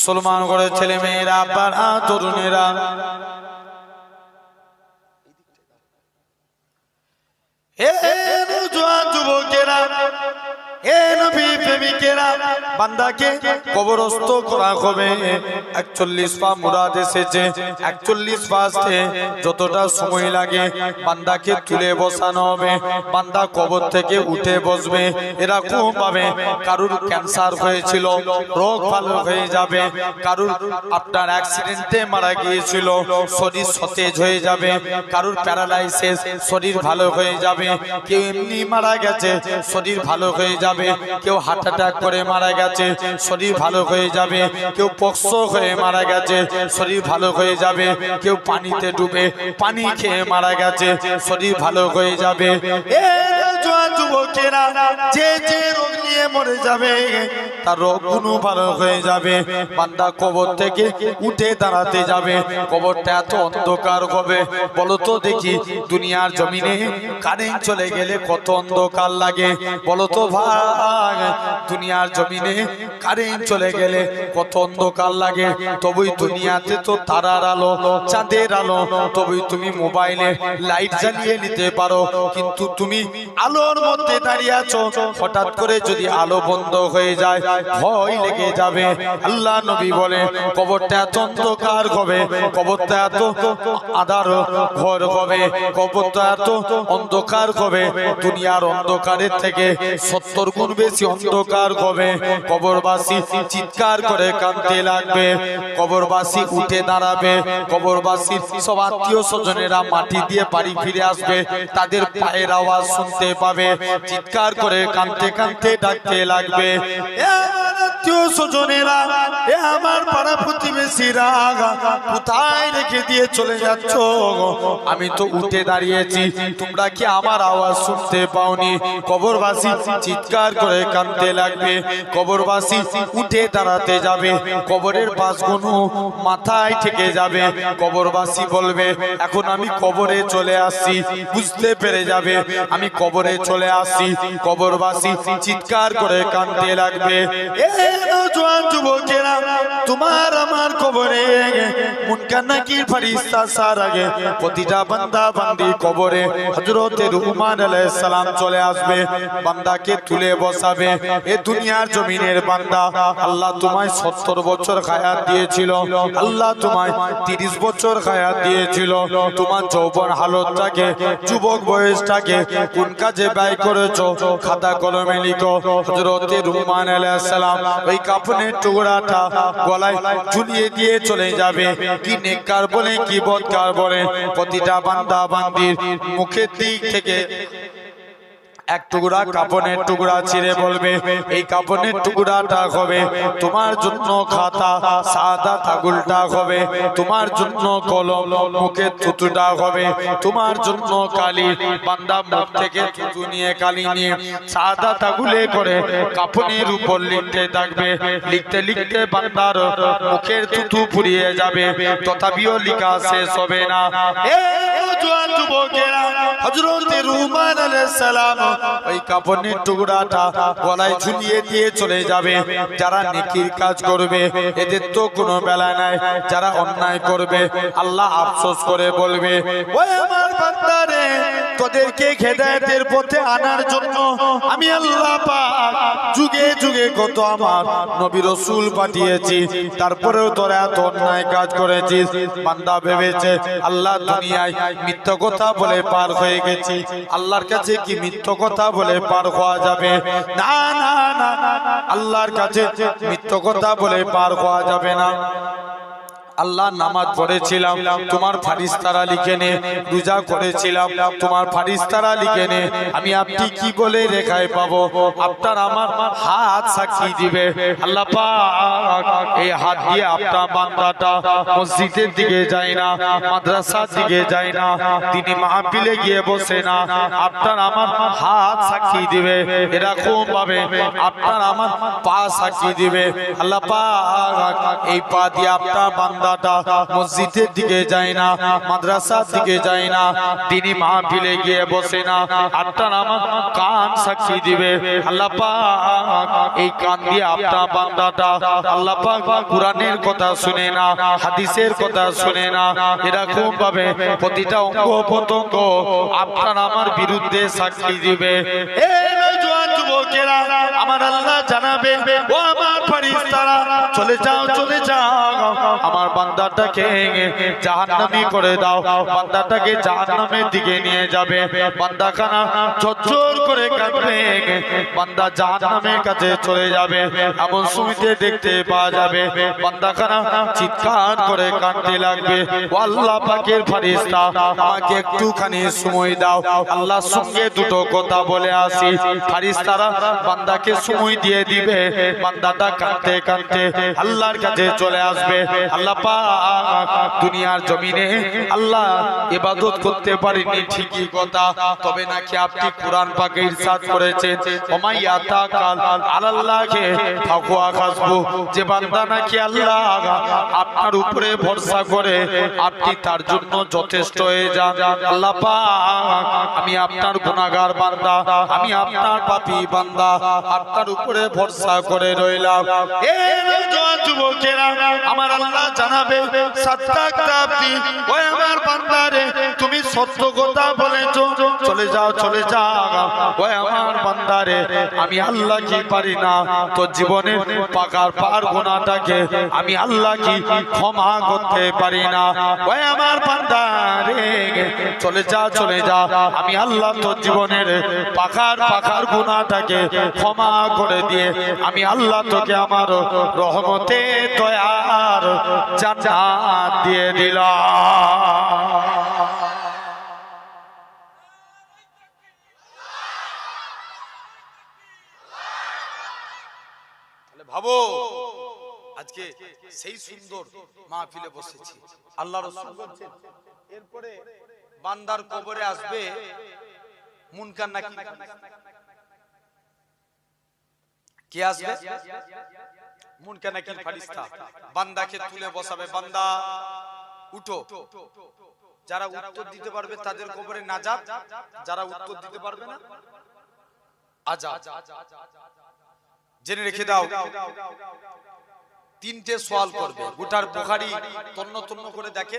মুসলমান করে ছেলে মেয়েরা পাড়া তরুণেরা যুবকেরা এ নবী করা হবে। একচল্লিশ এসেছে, একচল্লিশ যতটা সময় লাগে বসানো হবে। কবর থেকে উঠে বসবে। এরকম কারুর ক্যান্সার হয়েছিল, রোগ ভালো হয়ে যাবে। কারুর আপনার অ্যাক্সিডেন্টে মারা গিয়েছিল, শরীর সতেজ হয়ে যাবে। কারুর প্যারালাইসিস, শরীর ভালো হয়ে যাবে। কেউ এমনি মারা গেছে, শরীর ভালো হয়ে যাবে। কেউ হার্ট অ্যাটাক করে মারা গেছে, শরীর ভালো হয়ে যাবে, কেউ পক্স হয়ে মারা গেছে, শরীর ভালো হয়ে যাবে, কেউ পানিতে ডুবে পানি খেয়ে মারা গেছে, শরীর ভালো হয়ে যাবে। রোগ যাবে ভালো হয়ে যাবে। কবর থেকে উঠে দাঁড়াতে যাবে। কবরটা এত অন্ধকার হবে। দেখি, দুনিয়ার জমিনে কারেন্ট চলে গেলে কত অন্ধকার লাগে। বলো তো ভাই দুনিয়ার জমিনে কারেন্ট চলে গেলে কত অন্ধকার লাগে। তবুই দুনিয়াতে তো তারার আলো, চাঁদের আলো, তবুই তুমি মোবাইলে লাইট জ্বালিয়ে নিতে পারো। কিন্তু তুমি আলোর মধ্যে দাঁড়িয়ে আছো, হঠাৎ করে যদি আলো বন্ধ হয়ে যায়, ভয় লেগে যাবে। আল্লাহ নবী বলে কবরটা এত অন্ধকার হবে, কবরটা এত আধার ঘর হবে, কবরটা এত অন্ধকার হবে। দুনিয়ার অন্ধকারের থেকে সত্তর গুণ বেশি অন্ধকার হবে, কবরবাসী চিৎকার করে কাঁদতে লাগবে। কবরবাসী উঠে দাঁড়াবে। কবরবাসী সব আত্মীয় স্বজনেরা মাটি দিয়ে বাড়ি ফিরে আসবে। তাদের পায়ের আওয়াজ শুনতে পাবে। চিৎকার করে কাঁদতে কাঁদতে ডাকতে লাগবে। আমার প্রতিবেশীরা, কোথায় রেখে দিয়ে চলে যাচ্ছ আমি তো উঠে দাঁড়িয়েছি। তোমরা কি আমার আওয়াজ শুনতে পাওনি? কবরবাসী চিৎকার করে কাঁদতে লাগবে। কবরবাসী উঠে দাঁড়াতে যাবে। কবরের বাসগুলো মাথায় থেকে যাবে। কবরবাসী বলবে, এখন আমি কবরে চলে আসছি। বুঝতে পেরে যাবে, আমি কবরে চলে আসছি। কবরবাসী চিৎকার করে কাঁদতে লাগবে যুবকেরা, তোমার আমার কবরে মুনকার নাকির ফারিস্তা সার আগে? প্রতিটা বান্দা বান্দি কবরে হযরতে রুহমান আলাইহিস সালাম চলে আসবে। বান্দাকে তুলে বসাবে। এ দুনিয়ার জমিনের বান্দা। আল্লাহ তোমায় 70 বছর হায়াত দিয়েছিল। আল্লাহ তোমায় 30 বছর হায়াত দিয়েছিল। তোমার যৌবন হালতটাকে, যুবক বয়সটাকে কোন কাজে ব্যয় করেছ? খাতা কলমে লিখো। হযরতে রুহমান আলাইহিস সালাম ওই কাফনের টুকরাটা গলায় ঝুলিয়ে দিয়ে চলে যাবে। কি নেককার বলে, কি বদকার বলে। প্রতিটা বান্দা বান্দির মুখের দিক থেকে এক টুকরা কাপনের টুকরা ছিঁড়ে বলবে, এই কাপনের টুকরাটা হবে তোমার জন্য খাতা সাদা তাগুলটা হবে তোমার জন্য কলম মুখের থুতুটা হবে তোমার জন্য কালি বান্দা মুখ থেকে থুতু নিয়ে কালি নিয়ে সাদা তাগুলে করে কাপনের উপর লিখতে থাকবে। লিখতে লিখতে বান্দার মুখের থুতু ফুরিয়ে যাবে। তথাপিও লেখা শেষ হবে না। হযরতে রুমান আলাইহিস সালাম ওই কাপড়ের টুকরাটা গলায় ঝুলিয়ে দিয়ে চলে যাবে। যারা নেকির কাজ করবে, এদের তো কোনো বেলা নাই। যারা অন্যায় করবে, আল্লাহ আফসোস করে বলবে তোদেরকে পথে আনার জন্য আমি আল্লাহ যুগে যুগে কত আমার নবী রাসূল পাঠিয়েছি। তারপরেও তোরা এত অন্যায় কাজ করেছিস। বান্দা ভেবেছে, আল্লাহ দুনিয়ায় মিথ্যা কথা বলে পার হয়ে গেছি। আল্লাহর কাছে কি মিথ্যা কথা বলে পার হওয়া যাবে। না না না, আল্লাহর কাছে মিথ্য কথা বলে পার হওয়া যাবে না। আল্লাহ নামাজ পড়েছিলাম, তোমার ফারিস্তারা লিখে নে, রোজা করেছিলাম, তোমার ফারিস্তারা লিখে নে, আমি আপনি কি বলে রেখায় পাবো? আপনার আমার হাত সাক্ষী দিবে। আল্লাহ এই হাত দিয়ে আপনার বান্দাটা মসজিদের দিকে যায় না, মাদ্রাসার দিকে যায় না তিনি মাহফিলে গিয়ে বসে না। আপনার আমার হাত সাক্ষী দিবে, এরকম ভাবে আপনার আমার পা সাক্ষী দিবে। আল্লাহ এই পা দিয়ে আপনার বান্দা মসজিদের দিকে যায় না, মাদ্রাসার দিকে যায় না তিনি গিয়ে বসে না, আটটা কান সাক্ষী দিবে। আল্লাহ এই কান দিয়ে আপনার বান্দাটা, আল্লাহ কোরআনের কথা শুনে না, হাদিসের কথা শুনে না, এরকম ভাবে প্রতিটা অঙ্গ প্রত্যঙ্গ আপনার আমার বিরুদ্ধে সাক্ষী দিবে। আমার আল্লাহ জানাবে, ও আমার ফেরেশতারা, চলে যাও চলে যাও। আমার বান্দাটাকে জাহান্নামী করে দাও। বান্দাটাকে জাহান্নামের দিকে নিয়ে যাবে। বান্দাখানা ঝরঝর করে কাঁদবে। বান্দা জাহান্নামের কাছে চলে যাবে। এমন সুমিতে দেখতে পাওয়া যাবে, বান্দাখানা চিৎকার করে কাঁদতে লাগবে। ও আল্লাহ পাকের ফারিস্তা আমাকে একটুখানি সময় দাও। আল্লাহর সঙ্গে দুটো কথা বলে আসি। ফারিস্তারা বান্দাকে সময় দিয়ে দিবে। বান্দাটা কাঁদতে কাঁদতে আল্লাহর কাছে চলে আসবে। আল্লাহ দুনিয়ার জমিনে আল্লাহ ইবাদত করতে পারেনি ঠিকই কথা। তবে নাকি আপনি কোরআন পাকে ইরশাদ করেছেন? ওমাইয়া তাকাল আলাল্লাহকে ফাকুয়া খাসবু যে বান্দা নাকি আল্লাহ আপনার উপরে ভরসা করে আপনি তার জন্য যথেষ্ট হয়ে যান। আল্লাহ আমি আপনার গুনাহগার বান্দা, আমি আপনার পাপী বান্দা, আপনার উপরে ভরসা করে রইলাম। তুমি সত্য কথা বলেছ। চলে যাও চলে যাও আমি আল্লাহ কি পারি না। তো জীবনের পাকার পার গোনাটাকে আমি আল্লাহ কি ক্ষমা করতে পারি না। ওই আমার বান্দারে চলে যা চলে যা। আমি আল্লাহ তোর জীবনের পাখার পাখার গুনাহটাকে ক্ষমা করে দিয়ে আমি আল্লাহ তোকে আমার রহমতে দয়ার জান্নাত দিয়ে দিলাম। ভাবো। আজকে সেই সুন্দর মাহফিলে বসেছি। আল্লাহ রসুল বলছেন, এরপরে বান্দার কবরে আসবে, মুনকার নাকি কে আসবে? মুনকার নাকি ফারিস্তা। বান্দাকে তুলে বসাবে। বান্দা, উঠো। যারা উত্তর দিতে পারবে তাদের কবরে নাজাত যারা উত্তর দিতে পারবে না, আজাদ। জেনে রেখে দাও। তিনটে সোয়াল করবে। গোটার বুখারি তন্ন তন্ন করে দেখে,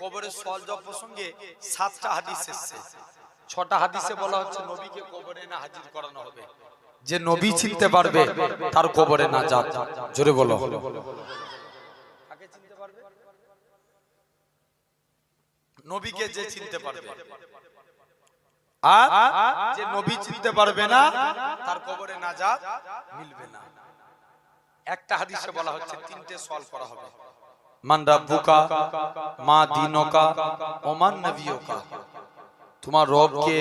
কবরের সোয়াল জব প্রসঙ্গে সাতটা হাদিস এসছে। ছটা হাদিসে বলা হচ্ছে, নবীকে কবরে না হাজির করানো হবে। যে নবী চিনতে পারবে, তার কবরে না যাত জোরে বলো। নবীকে যে চিনতে পারবে। আর যে নবী চিনতে পারবে না, তার কবরে না যা মিলবে না। একটা হাদিসে বলা হচ্ছে তিনটে সওয়াল করা হবে। মান রাব্বুকা মা দিনকা ওমান নবিয়কা। তোমার রব কে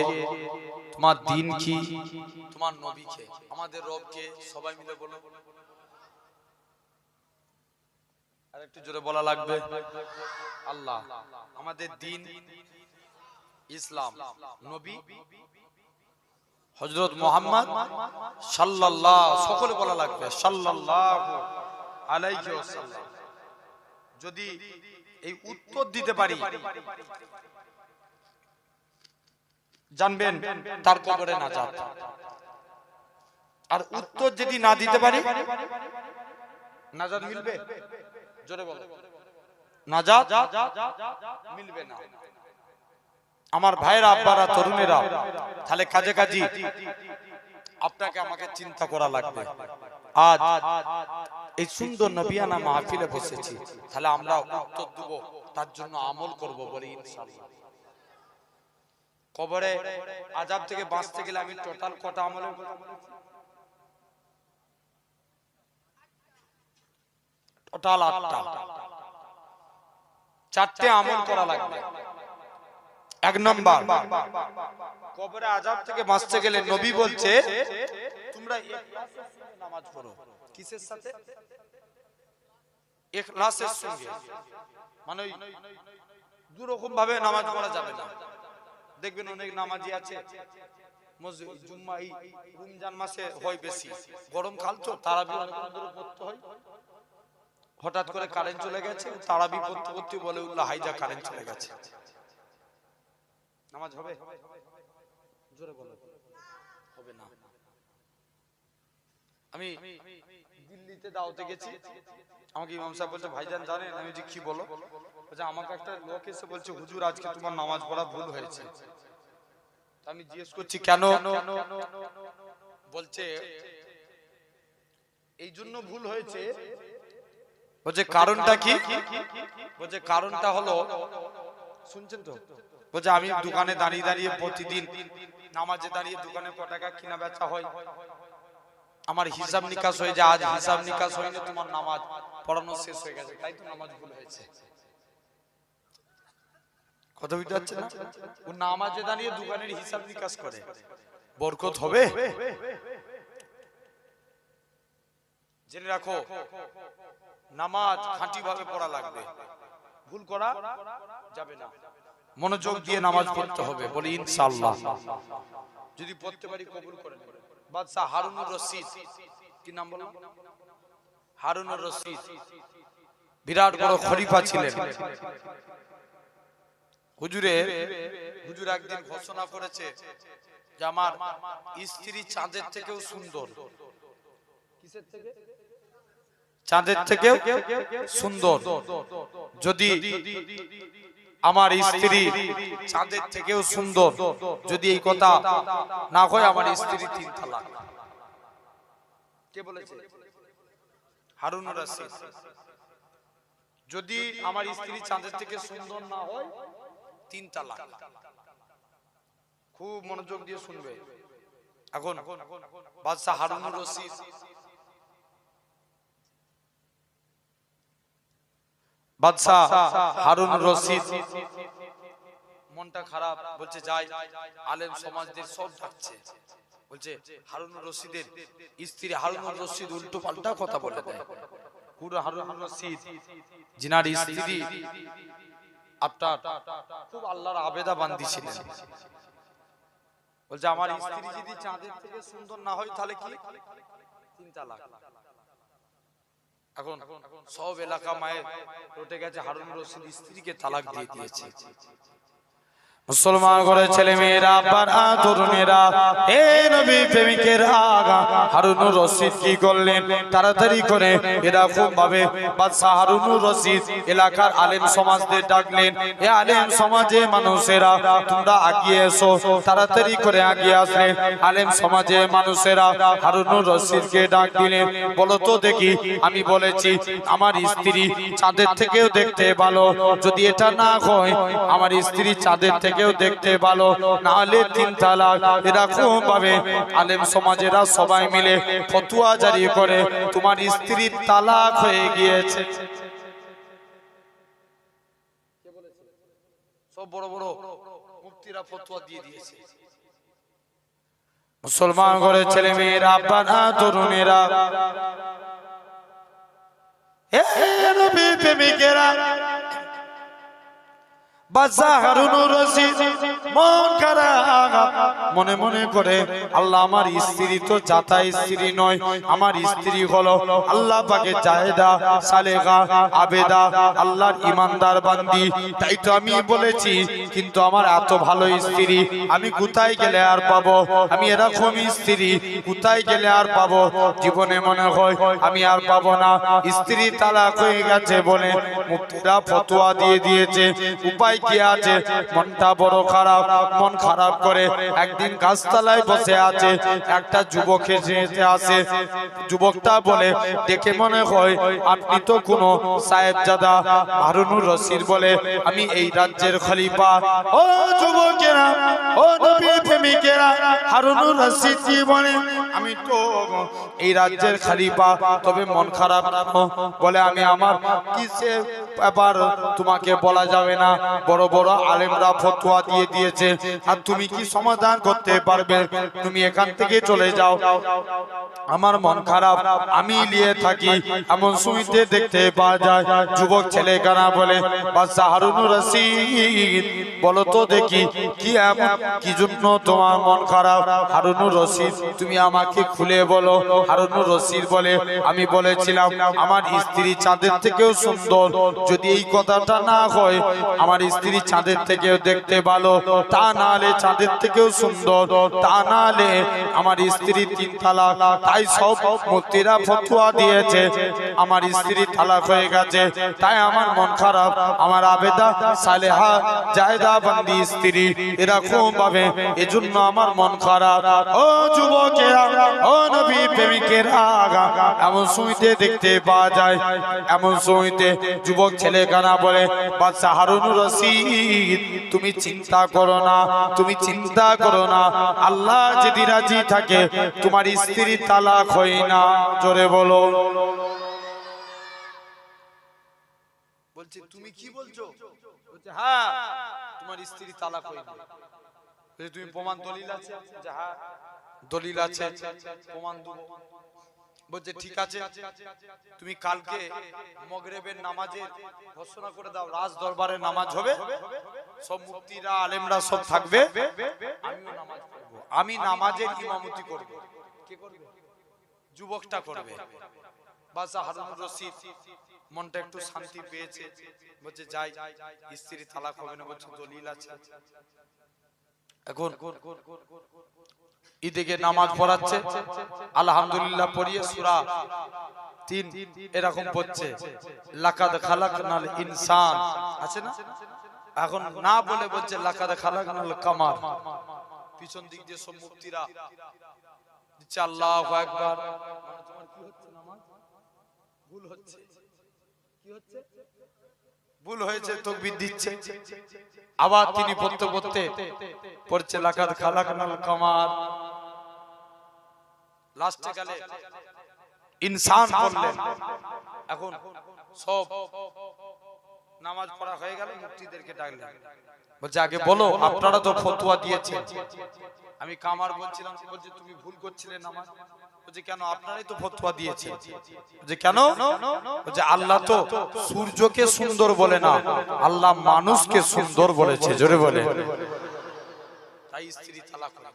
তোমার দিন কি তোমার নবী কে আমাদের রব কে সবাই মিলে বলো। আর একটু জোরে বলা লাগবে আল্লাহ আমাদের দিন ইসলাম নবী হজরত মোহাম্মদ সাল্লাল্লাহ, সকলে বলা লাগবে ওয়াসাল্লাম। যদি এই উত্তর দিতে পারি, জানবেন তার কবরে না যাত আর উত্তর যদি না দিতে পারি, নাজাত মিলবে? জোরে বলো। নাজাত মিলবে না। আমার ভাইরা আব্বারা তরুণেরা তাহলে কাজে কাজে আপনাকে আমাকে চিন্তা করা লাগবে। আজ এই সুন্দর নবিয়ানা মাহফিলে বসেছি। তাহলে আমরা উত্তর দেব তার জন্য আমল করব বলে ইনশাআল্লাহ। কবরে আজাব থেকে বাঁচতে গেলে আমি টোটাল কটা আমলের টোটাল আটটা। চারটে আমল করা লাগবে। এক নম্বর। কবরে আজাব থেকে বাঁচতে গেলে নবী বলছে, তোমরা নামাজ পড়ো। কিসের সাথে? ইখলাসের সঙ্গে। মানে দু রকম ভাবে নামাজ পড়া যাবে না। দেখবেন অনেক নামাজি আছে রমজান মাসে হয় বেশি। গরম কাল তো, তারাবি পড়তে হয়। হঠাৎ করে কারেন্ট চলে গেছে, তারাবি করতে করতে বলে উল্লাহ হাইজা কারেন্ট চলে গেছে। নামাজ হবে? জোরে বলো। হবে না। আমি দিল্লিতে দাওতে গেছি। আমাকে ইমাম সাহেব বলছে ভাইজান জানেন আমি যে কি বলো? বলছে আমাকে একটা লোক এসে বলছে হুজুর আজকে তোমার নামাজ পড়া ভুল হয়েছে। আমি জিজ্ঞেস করছি কেন? বলছে এই জন্য ভুল হয়েছে। বলছে কারণটা কি? বলছে কারণটা হলো শুনছেন তো? বলছে, আমি দোকানে দাঁড়িয়ে দাঁড়িয়ে প্রতিদিন নামাজে দাঁড়িয়ে দোকানে ক টাকা কিনা বেচা হয়। আমার হিসাব নিকাশ হয়ে যায়, আজ হিসাব নিকাশ হয়নি, তোমার নামাজ পড়ানো শেষ হয়ে গেছে, তাই তো নামাজ ভুল হয়েছে। কথা বুঝতে ও নামাজে দাঁড়িয়ে দোকানের হিসাব নিকাশ করে। বরকত হবে? জেনে রাখো, নামাজ খাঁটি ভাবে পড়া লাগবে। ভুল করা যাবে না। মনোযোগ দিয়ে নামাজ পড়তে হবে বলি ইনশাআল্লাহ। যদি পড়তে পারি কবুল করে নেবে বাদশাহ হারুনুর রশিদ। কি নাম বললাম হারুনুর রশিদ। বিরাট বড় খলিফা ছিলেন। হুজুরে হুজুর একদিন ঘোষণা করেছে যে আমার স্ত্রী চাঁদের থেকেও সুন্দর। কিসের থেকে? চাঁদের থেকেও সুন্দর। যদি আমার স্ত্রী চাঁদের থেকেও সুন্দর। যদি এই কথা না হয় আমার স্ত্রী তিন তালাক। কে বলেছে? হারুন রশিদ। যদি আমার স্ত্রী চাঁদের থেকে সুন্দর না হয় তিন তালাক। খুব মনোযোগ দিয়ে শুনবে। এখন বাদশাহ হারুন রশিদ বাদশাহ হারুন রশিদ। মনটা খারাপ বলছে যাই আলেম সমাজদের সব ডাকছে। বলছে হারুন রশিদের স্ত্রী হারুন রশিদ উল্টো পাল্টা কথা বলে দেয়। পুরো হারুন রশিদ জিনার স্ত্রী আপনার খুব আল্লাহর আবেদা বান্দি ছিলেন। বলছে আমার স্ত্রী যদি চাঁদের থেকে সুন্দর না হয় তাহলে কি? তিন তালাক এখন সব এলাকা মায়ের রটে গেছে হারুন রশিদ স্ত্রীকে তালাক দিয়ে দিয়েছে। মুসলমান করে ছেলে মেয়েরা পাড়া তরুণেরা এ নবী প্রেমিকের আগা। হারুনুর রশিদ কি করলেন? তাড়াতাড়ি করে এরা এরকম ভাবে বাদশাহ হারুনুর রশিদ এলাকার আলেম সমাজদের ডাকলেন। এ আলেম সমাজে মানুষেরা, তোমরা আগিয়ে এসো। তাড়াতাড়ি করে আগিয়ে আসলেন আলেম সমাজে মানুষেরা হারুনুর রশিদকে ডাক দিলেন, বলো তো দেখি, আমি বলেছি, আমার স্ত্রী চাঁদের থেকেও দেখতে ভালো। যদি এটা না হয়, আমার স্ত্রী চাঁদের থেকেও দেখতে ভালো না হলে তিন তালাক। এরকম ভাবে আলেম সমাজেরা সবাই মিলে ফতুয়া জারি করে তোমার স্ত্রীর তালাক হয়ে গিয়েছে। সব বড় বড় মুক্তিরা ফতুয়া দিয়ে দিয়েছে। মুসলমান ঘরের ছেলে মেয়েরা আব্বানা তরুণেরা। প্রেমিকেরা মন মনে করে, আল্লাহ আমার স্ত্রী তো স্ত্রী নয়, আমার স্ত্রী হলো আল্লাহ পাকে সালেগা আবেদা, আল্লাহর ইমানদার বান্দি। তাই তো আমি বলেছি, কিন্তু আমার এত ভালো স্ত্রী, আমি কোথায় গেলে আর পাবো? আমি এরকম স্ত্রী, কোথায় গেলে আর পাবো? জীবনে মনে হয়, আমি আর পাবো না। স্ত্রী তালাক হয়ে গেছে বলে মুক্তিরা ফতোয়া দিয়ে দিয়েছে। উপায় কি আছে, মনটা বড় খারাপ, মন খারাপ করে একদিন গাছতলায় বসে আছে, একটা যুবক এসে যুবকটা বলে, দেখে মনে হয় আপনি তো কোনো সাহেবজাদা হারুনুর বলে, আমি এই রাজ্যের খলিফা। ও যুবকেরা, ও নবী প্রেমিকেরা, হারুনুর রশিদ কি বলে? আমি তো এই রাজ্যের খলিফা, তবে মন খারাপ? বলে, আমি আমার কিসে এবার তোমাকে বলা যাবে না। বড় বড় আলেমরা ফতোয়া দিয়ে দিয়েছে। আর তুমি কি সমাধান করতে পারবে? তুমি এখান থেকে চলে যাও। আমার মন খারাপ। আমি নিয়ে থাকি। এমন সুইতে দেখতে পাওয়া যায়। যুবক ছেলে কানা বলে, বাদশা হারুনুর রশিদ, বলো তো দেখি কি এমন, কি জন্য তোমার মন খারাপ? হারুনুর রশিদ, তুমি আমাকে খুলে বলো। হারুনুর রশিদ বলে, আমি বলেছিলাম, আমার স্ত্রী চাঁদের থেকেও সুন্দর। যদি এই কথাটা না হয়, আমার স্ত্রী চাঁদের থেকেও দেখতে ভালো, তা নালে চাঁদের থেকেও সুন্দর, তা নালে আমার স্ত্রী তিন তালাক তাই সব মূর্তিরা ফতুয়া দিয়েছে, আমার স্ত্রী তালাক হয়ে গেছে, তাই আমার মন খারাপ। আমার আবেদা, সালেহা জায়দা বান্দি স্ত্রী এরকম ভাবে এজন্য আমার মন খারাপ। ও রশিদ তুমি চিন্তা করো না তুমি চিন্তা করো না আল্লাহ যদি রাজি থাকে তোমার স্ত্রী তালাক হয় না। জোরে বলো। বলছে তুমি কি বলছো? হ্যাঁ তোমার স্ত্রী তালাক হয় না তুমি প্রমাণ দলিল আছে? বলছে, হ্যাঁ। দলিল আছে, প্রমাণ দেবো। বলছে, ঠিক আছে, তুমি কালকে মগরেবের নামাজে ঘোষণা করে দাও, রাজ দরবারে নামাজ হবে। সব মুফতিরা, আলেমরা সব থাকবে। আমি নামাজের ইমামতি করব। করবে? যুবকটা করবে। বাসা হারুনুর রশিদ মনটা একটু শান্তি পেয়েছে। বলছে, যাই, স্ত্রী তালাক হবে না। বলছে, দলিল আছে। এখন ঈদিকে নামাজ পড়াচ্ছে। আলহামদুলিল্লাহ পড়িয়ে সুরা তিন এরকম পড়ছে। লাকাদ খালাকনাল ইনসান। আছে না? এখন না বলে বলছে, লাকাদ খালাকনাল কামার। পিছন দিক দিয়ে সব মুক্তিরা দিচ্ছে, আল্লাহু নামাজ ভুল হচ্ছে। কি হচ্ছে? ভুল হয়েছে, তকবীর দিচ্ছে। আবার তিনি পড়তে পড়তে পড়ছে, লাকাদ খালাকনাল কামার। লাস্টে গেলে ইনসান বললেন এখন সব নামাজ পড়া হয়ে গেল মুক্তিদেরকে ডাকলেন। বলছে আগে বলো আপনারা তো ফতোয়া দিয়েছেন। আমি কামার বলছিলাম বলছে তুমি ভুল করছিলে নামাজ। বলছে কেন? আপনারাই তো ফতোয়া দিয়েছেন। বলছে কেন? বলছে আল্লাহ তো সূর্যকে সুন্দর বলে না আল্লাহ মানুষকে সুন্দর বলেছে। জোরে বলে। তাই স্ত্রী তালাক না।